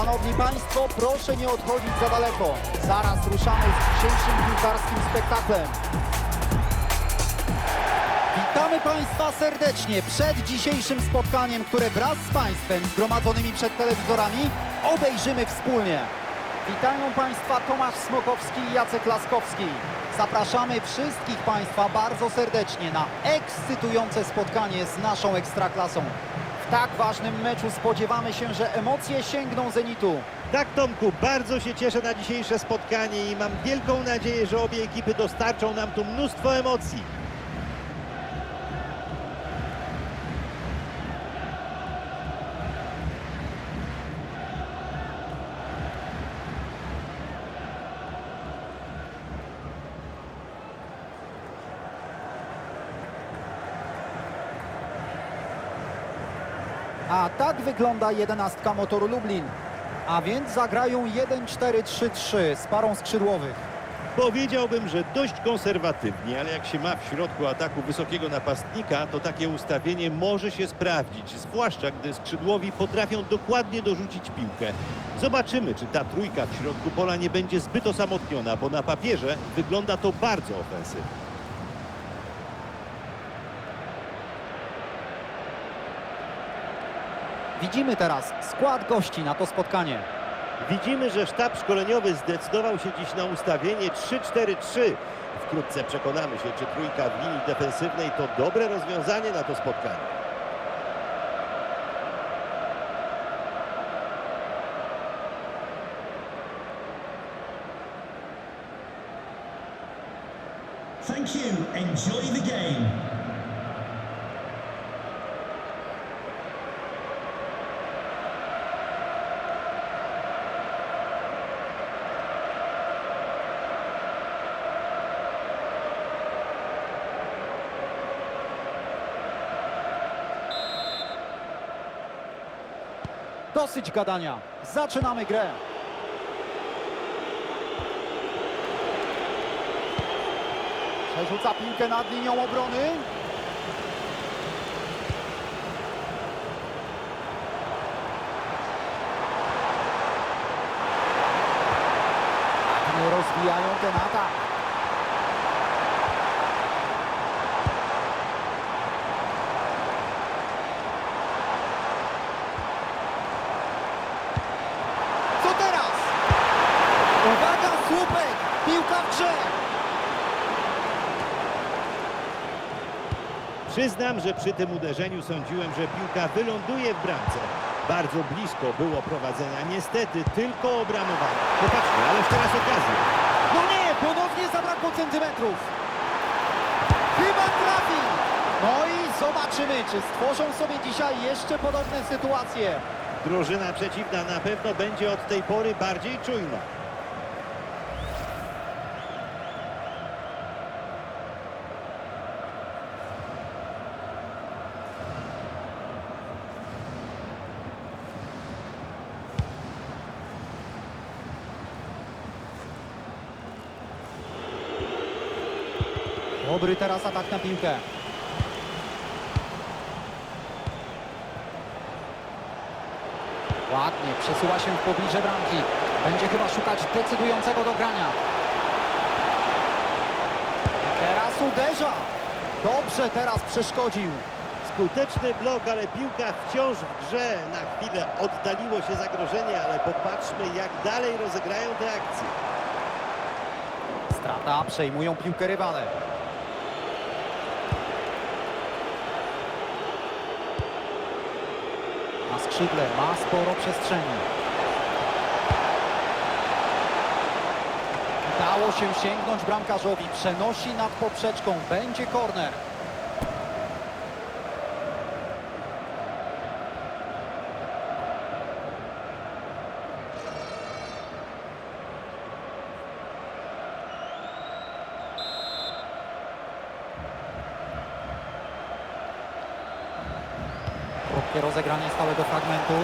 Szanowni Państwo, proszę nie odchodzić za daleko. Zaraz ruszamy z dzisiejszym piłkarskim spektaklem. Witamy Państwa serdecznie przed dzisiejszym spotkaniem, które wraz z Państwem zgromadzonymi przed telewizorami obejrzymy wspólnie. Witają Państwa Tomasz Smokowski i Jacek Laskowski. Zapraszamy wszystkich Państwa bardzo serdecznie na ekscytujące spotkanie z naszą Ekstraklasą. Tak ważnym meczu spodziewamy się, że emocje sięgną zenitu. Tak, Tomku, bardzo się cieszę na dzisiejsze spotkanie i mam wielką nadzieję, że obie ekipy dostarczą nam tu mnóstwo emocji. Wygląda jedenastka motoru Lublin. A więc zagrają 1-4-3-3 z parą skrzydłowych. Powiedziałbym, że dość konserwatywnie, ale jak się ma w środku ataku wysokiego napastnika, to takie ustawienie może się sprawdzić, zwłaszcza gdy skrzydłowi potrafią dokładnie dorzucić piłkę. Zobaczymy, czy ta trójka w środku pola nie będzie zbyt osamotniona, bo na papierze wygląda to bardzo ofensywnie. Widzimy teraz skład gości na to spotkanie. Widzimy, że sztab szkoleniowy zdecydował się dziś na ustawienie 3-4-3. Wkrótce przekonamy się, czy trójka w linii defensywnej to dobre rozwiązanie na to spotkanie. Thank you. Enjoy the game. Dosyć gadania. Zaczynamy grę. Przerzuca piłkę nad linią obrony. Ładnie rozwijają ten atak. Co teraz? Uwaga, słupek! Piłka w grze! Przyznam, że przy tym uderzeniu sądziłem, że piłka wyląduje w bramce. Bardzo blisko było prowadzenia. Niestety tylko obramowanie. Popatrzmy, ależ teraz okazja. No nie, ponownie zabrakło centymetrów. Chyba trafi. No i zobaczymy, czy stworzą sobie dzisiaj jeszcze podobne sytuacje. Drużyna przeciwna na pewno będzie od tej pory bardziej czujna. Dobry teraz atak na piłkę. Ładnie, przesuwa się w pobliże bramki. Będzie chyba szukać decydującego dogrania. Teraz uderza. Dobrze teraz przeszkodził. Skuteczny blok, ale piłka wciąż w grze. Na chwilę oddaliło się zagrożenie, ale popatrzmy jak dalej rozegrają te akcje. Strata, przejmują piłkę rywale. Na skrzydle ma sporo przestrzeni. Udało się sięgnąć bramkarzowi. Przenosi nad poprzeczką. Będzie korner. Rozegranie stałego fragmentu.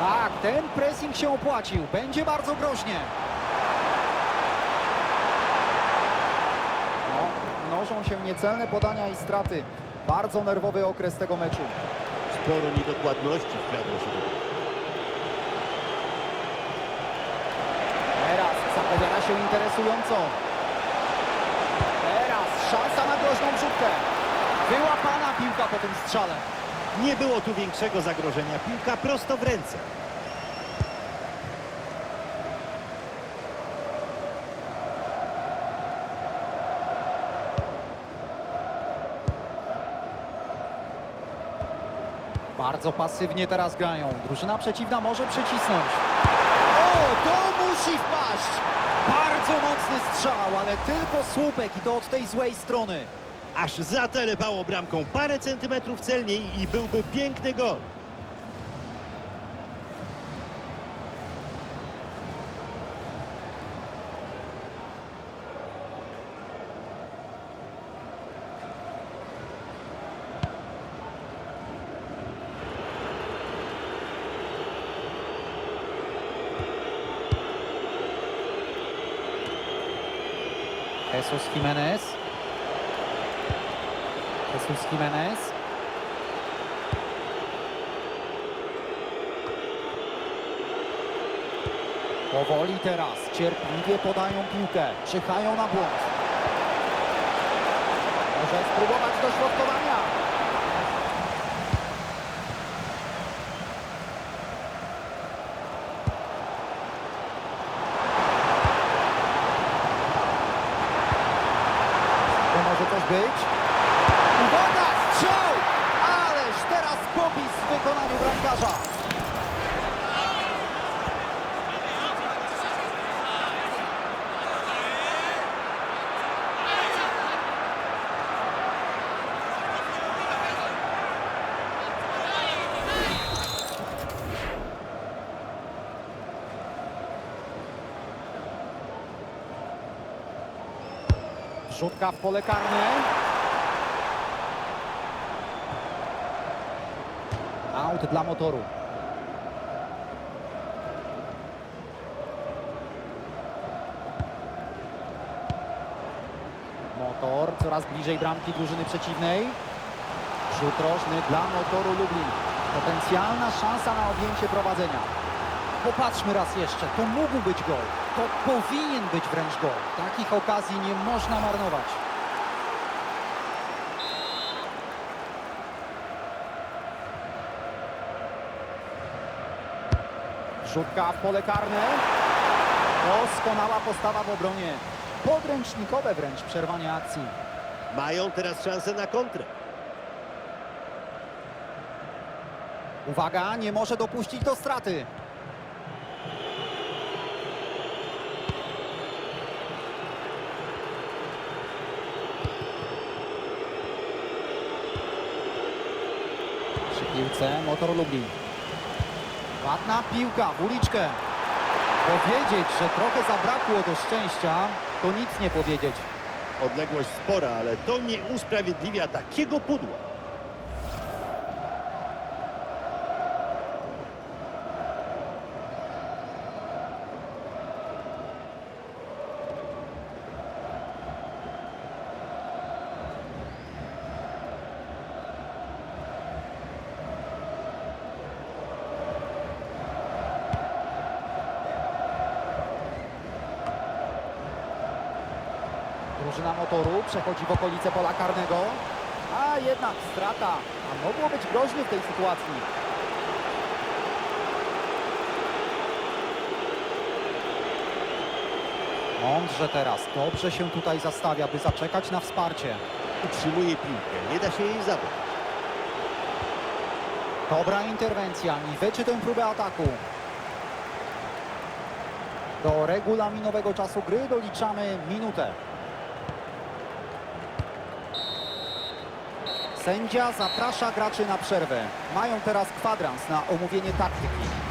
Tak, ten pressing się opłacił. Będzie bardzo groźnie. No, no mnożą się niecelne podania i straty. Bardzo nerwowy okres tego meczu. Sporo niedokładności wkradło się do. Teraz zapowiada się interesująco. Szansa na groźną rzutkę. Wyłapana piłka po tym strzale. Nie było tu większego zagrożenia. Piłka prosto w ręce. Bardzo pasywnie teraz grają. Drużyna przeciwna może przycisnąć. O, to musi wpaść! Bardzo mocny strzał, ale tylko słupek i to od tej złej strony. Aż zatelepało bramką parę centymetrów celniej i byłby piękny gol. Jesus Jimenez. Jesus Jimenez. Powoli teraz, cierpliwie podają piłkę, czyhają na błąd. Może spróbować dośrodkowania. To może coś być? Uwaga, strzał! Ależ teraz popis w wykonaniu bramkarza. Rzutka w pole karne. Dla motoru. Motor coraz bliżej bramki drużyny przeciwnej. Rzut rożny dla motoru Lublin. Potencjalna szansa na objęcie prowadzenia. Popatrzmy raz jeszcze. To mógł być gol. To powinien być wręcz gol. Takich okazji nie można marnować. Rzutka w pole karne. Doskonała postawa w obronie. Podręcznikowe wręcz przerwanie akcji. Mają teraz szansę na kontrę. Uwaga, nie może dopuścić do straty. Przy piłce motor Lublin. Ładna piłka w uliczkę. Powiedzieć, że trochę zabrakło do szczęścia, to nic nie powiedzieć. Odległość spora, ale to nie usprawiedliwia takiego pudła. Drużyna motoru przechodzi w okolice pola karnego. A jednak strata. A mogło być groźnie w tej sytuacji. Mądrze teraz. Dobrze się tutaj zastawia, by zaczekać na wsparcie. Utrzymuje piłkę, nie da się jej zabrać. Dobra interwencja. Niweczy tę próbę ataku. Do regulaminowego czasu gry doliczamy minutę. Sędzia zaprasza graczy na przerwę. Mają teraz kwadrans na omówienie taktyki.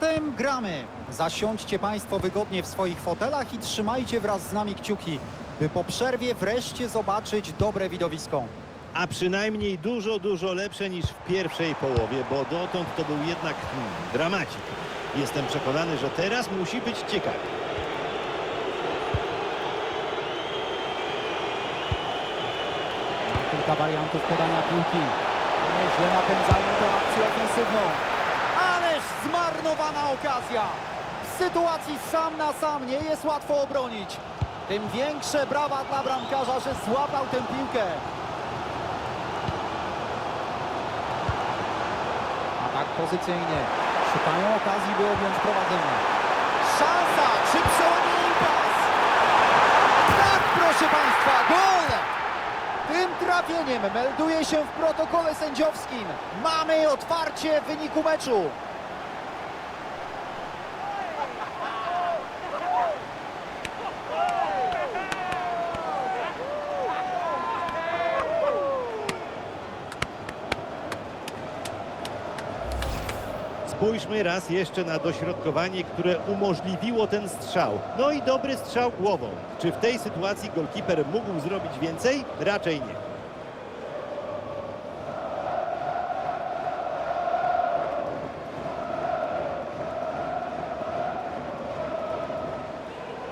Zatem gramy. Zasiądźcie Państwo wygodnie w swoich fotelach i trzymajcie wraz z nami kciuki, by po przerwie wreszcie zobaczyć dobre widowisko. A przynajmniej dużo, dużo lepsze niż w pierwszej połowie, bo dotąd to był jednak hmm, dramacik. Jestem przekonany, że teraz musi być ciekawie. Kilka wariantów podania piłki. Nieźle napędzają tę akcję ofensywną. Zmarnowana okazja. W sytuacji sam na sam nie jest łatwo obronić. Tym większe brawa dla bramkarza, że złapał tę piłkę. Atak pozycyjny. Szukają okazji, by objąć prowadzenie. Szansa! Czy przełamie pas? Tak, proszę Państwa, gol! Tym trafieniem melduje się w protokole sędziowskim. Mamy otwarcie wyniku meczu. Spójrzmy raz jeszcze na dośrodkowanie, które umożliwiło ten strzał. No i dobry strzał głową. Czy w tej sytuacji golkiper mógł zrobić więcej? Raczej nie.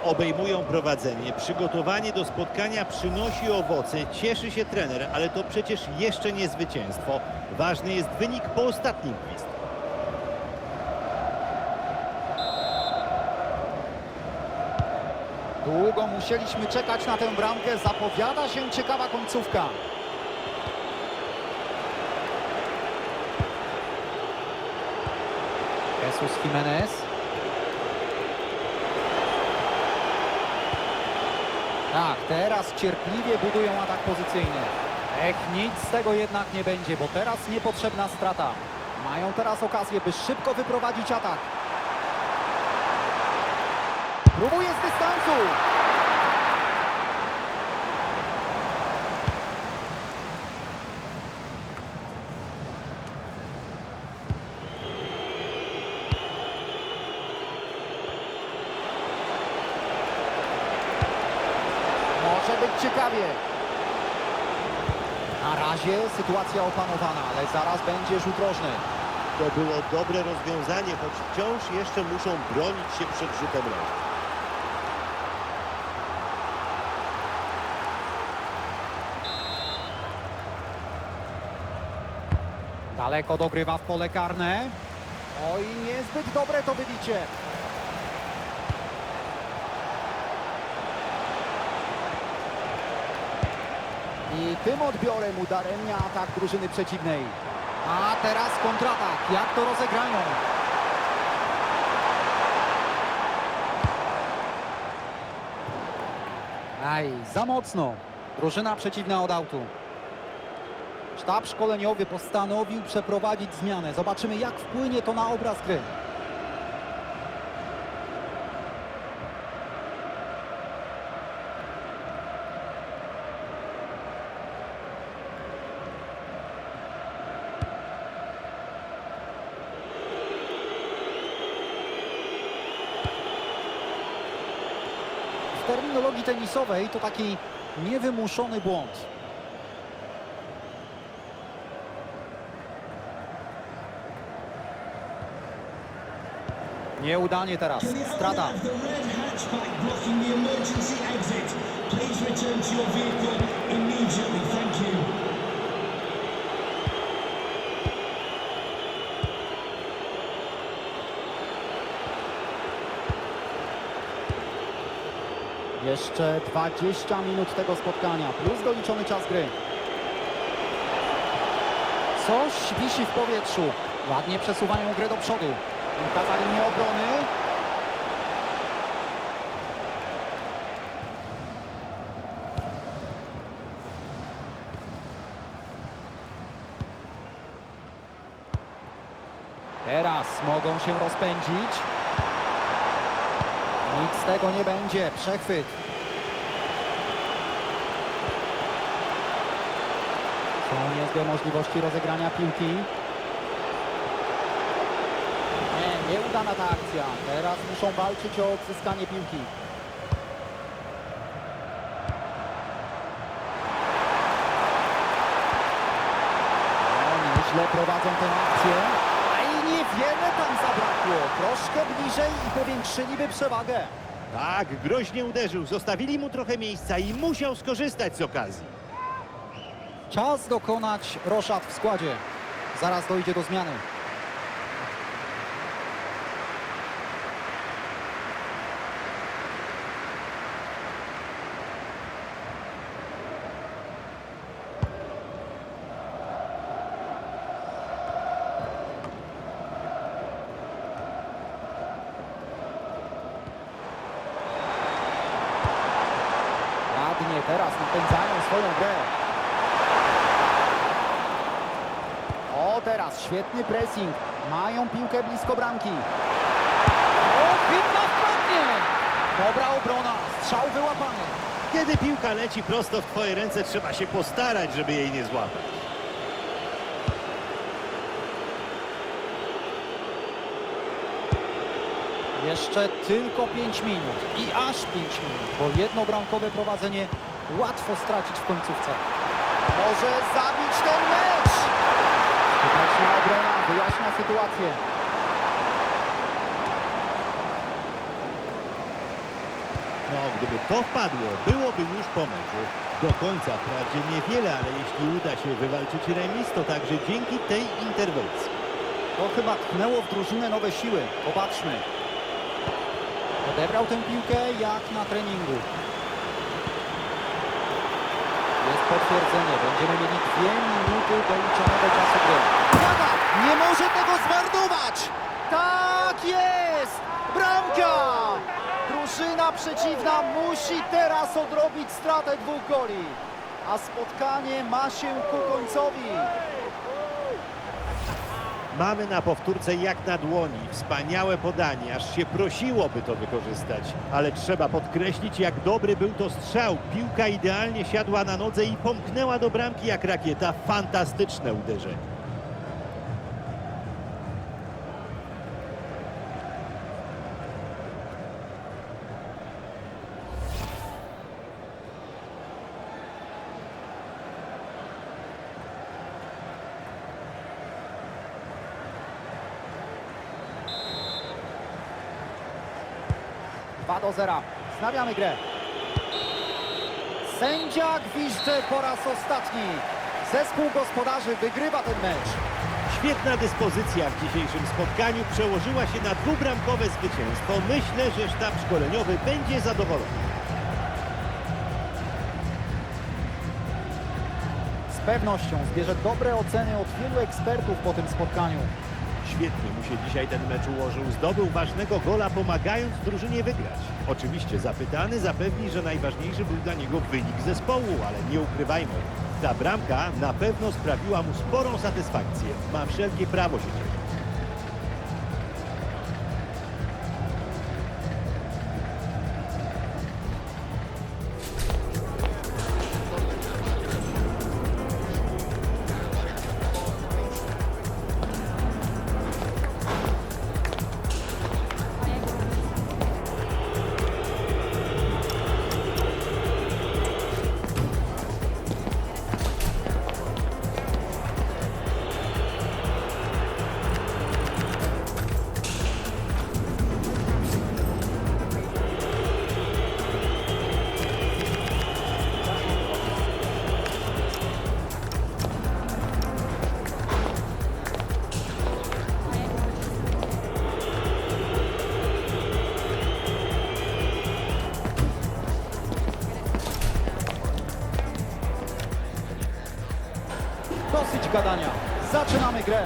Obejmują prowadzenie. Przygotowanie do spotkania przynosi owoce. Cieszy się trener, ale to przecież jeszcze nie zwycięstwo. Ważny jest wynik po ostatnim gwizdku. Długo musieliśmy czekać na tę bramkę. Zapowiada się ciekawa końcówka. Jesus Jimenez. Tak, teraz cierpliwie budują atak pozycyjny. Ech, nic z tego jednak nie będzie, bo teraz niepotrzebna strata. Mają teraz okazję, by szybko wyprowadzić atak. Próbuje z dystansu. Może być ciekawie. Na razie sytuacja opanowana, ale zaraz będzie rzut rożny. To było dobre rozwiązanie, choć wciąż jeszcze muszą bronić się przed rzutem rożnym. Daleko dogrywa w pole karne. Oj, niezbyt dobre to wybicie. I tym odbiorem udaremnia atak drużyny przeciwnej. A teraz kontratak. Jak to rozegrają? Aj, za mocno. Drużyna przeciwna od autu. Sztab szkoleniowy postanowił przeprowadzić zmianę. Zobaczymy, jak wpłynie to na obraz gry. W terminologii tenisowej to taki niewymuszony błąd. Immediately? Thank you. Jeszcze 20 minut tego spotkania, plus doliczony czas gry. Coś wisi w powietrzu. Ładnie przesuwają grę do przodu. Obrony. Teraz mogą się rozpędzić. Nic z tego nie będzie. Przechwyt. Są niezłe możliwości rozegrania piłki. Nie, nie uda Nieudana ta akcja. Teraz muszą walczyć o odzyskanie piłki. No, nieźle prowadzą tę akcję. A i niewiele tam zabrakło. Troszkę bliżej i powiększyliby przewagę. Tak, groźnie uderzył. Zostawili mu trochę miejsca i musiał skorzystać z okazji. Czas dokonać roszad w składzie. Zaraz dojdzie do zmiany. Napędzają swoją grę. O, teraz świetny pressing. Mają piłkę blisko bramki. O, chyba wpadnie. Dobra obrona. Strzał wyłapany. Kiedy piłka leci prosto w twoje ręce, trzeba się postarać, żeby jej nie złapać. Jeszcze tylko 5 minut. I aż 5 minut, bo jedno bramkowe prowadzenie łatwo stracić w końcówce. Może zabić ten mecz. Skuteczna obrona wyjaśnia sytuację. No, gdyby to wpadło, byłoby już po meczu. Do końca wprawdzie niewiele, ale jeśli uda się wywalczyć remis, to także dzięki tej interwencji. To chyba tchnęło w drużynę nowe siły. Popatrzmy. Odebrał tę piłkę jak na treningu. Jest potwierdzenie. Będziemy mieli dwie minuty doliczonego czasu gry. Uwaga! Nie może tego zmarnować! Tak jest! Bramka! Drużyna przeciwna musi teraz odrobić stratę dwóch goli. A spotkanie ma się ku końcowi. Mamy na powtórce jak na dłoni. Wspaniałe podanie, aż się prosiłoby to wykorzystać. Ale trzeba podkreślić, jak dobry był to strzał. Piłka idealnie siadła na nodze i pomknęła do bramki jak rakieta. Fantastyczne uderzenie. Do zera. Znawiamy grę. Sędzia gwizdże po raz ostatni. Zespół gospodarzy wygrywa ten mecz. Świetna dyspozycja w dzisiejszym spotkaniu przełożyła się na dwubramkowe zwycięstwo. Myślę, że sztab szkoleniowy będzie zadowolony. Z pewnością zbierze dobre oceny od wielu ekspertów po tym spotkaniu. Świetnie mu się dzisiaj ten mecz ułożył. Zdobył ważnego gola, pomagając drużynie wygrać. Oczywiście zapytany zapewni, że najważniejszy był dla niego wynik zespołu, ale nie ukrywajmy. Ta bramka na pewno sprawiła mu sporą satysfakcję. Ma wszelkie prawo się cieszyć. Gadania. Zaczynamy grę.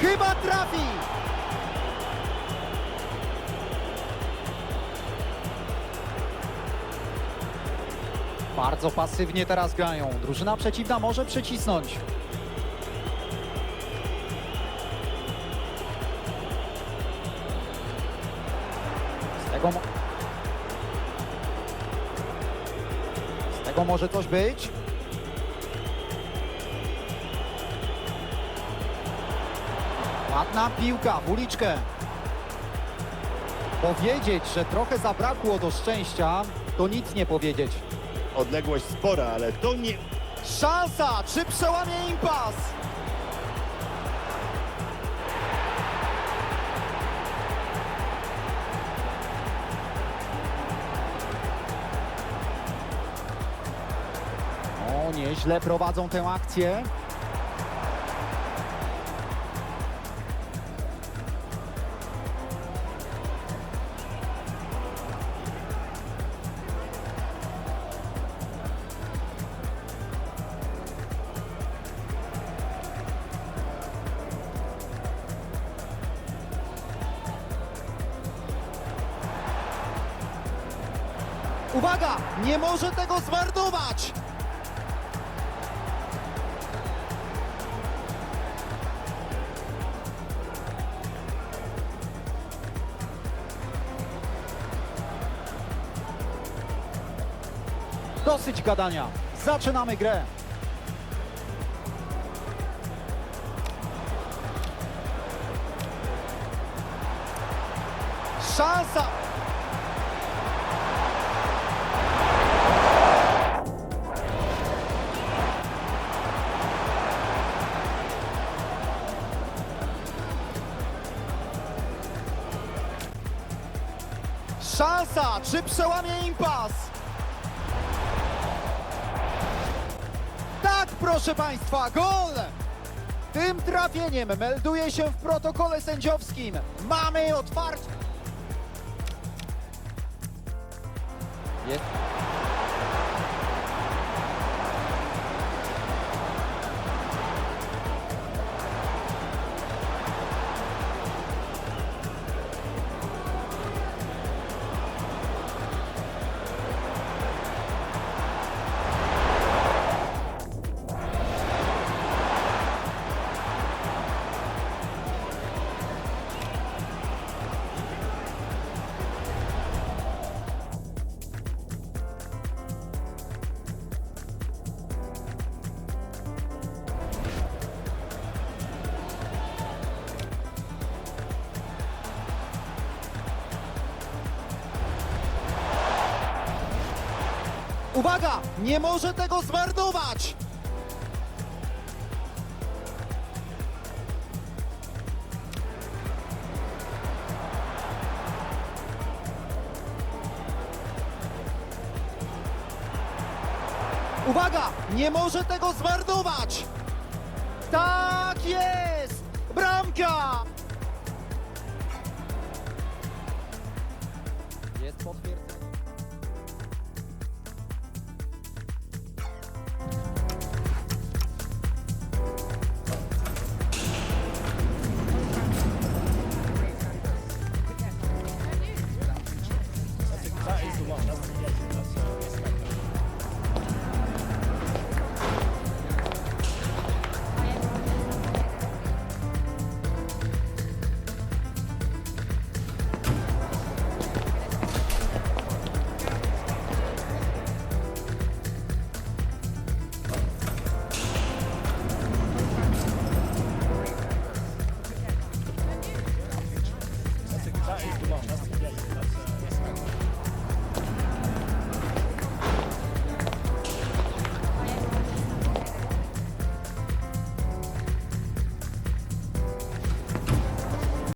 Chyba trafi! Bardzo pasywnie teraz grają. Drużyna przeciwna może przycisnąć. Może coś być. Ładna piłka w uliczkę. Powiedzieć, że trochę zabrakło do szczęścia, to nic nie powiedzieć. Odległość spora, ale to nie... Szansa! Czy przełamie impas? O, nieźle prowadzą tę akcję. Uwaga! Nie może tego zmarnować! Dosyć gadania. Zaczynamy grę. Szansa! Szansa! Czy przełamie impas? Proszę Państwa, gol! Tym trafieniem melduje się w protokole sędziowskim. Mamy otwarcie. Jest. Uwaga! Nie może tego zmarnować! Uwaga! Nie może tego zmarnować! Tak jest! Bramka!